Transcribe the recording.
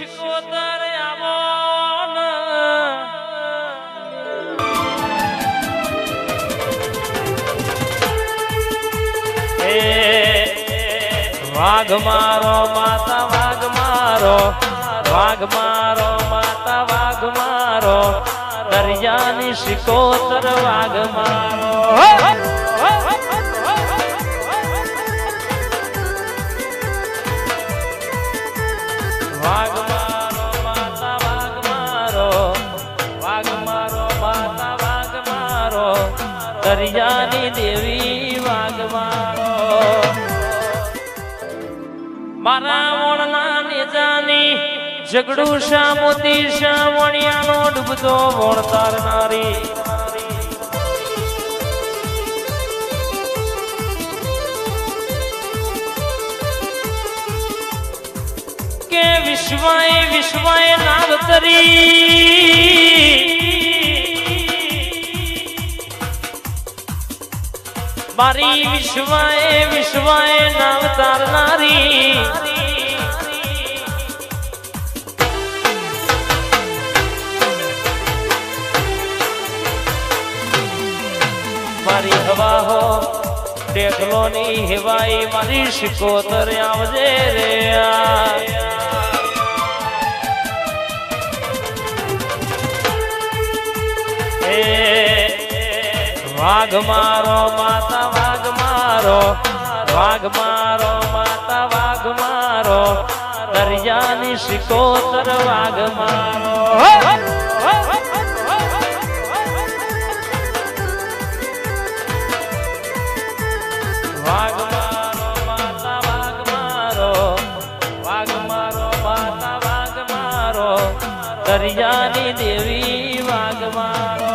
આવો ને. એ વાઘ મારો, માતા વાઘ મારો વાઘ મારો, માતા વાઘ મારો, દરિયાની શિકોતર વાઘ મારો દરિયાની દેવી વાઘ મારો વણના નેજાની ઝઘડું શા મોતી શા વણિયાનો ડૂબતો વણતાર તારનારી. કે વિશ્વાય વિશ્વાય નાવતરી મારી વિશ્વાએ વિશ્વાએ નામ તારનારી. મારી હવા હો ટેકલો ની હેવાઈ, મારી શિકોતર આવજે રે. વાઘ મારો માતા, વાઘ મારો. વાઘ મારો માતા, વાઘ મારો. દરિયાની શિકોતર વાઘ મારો. દરિયાની દેવી મારો.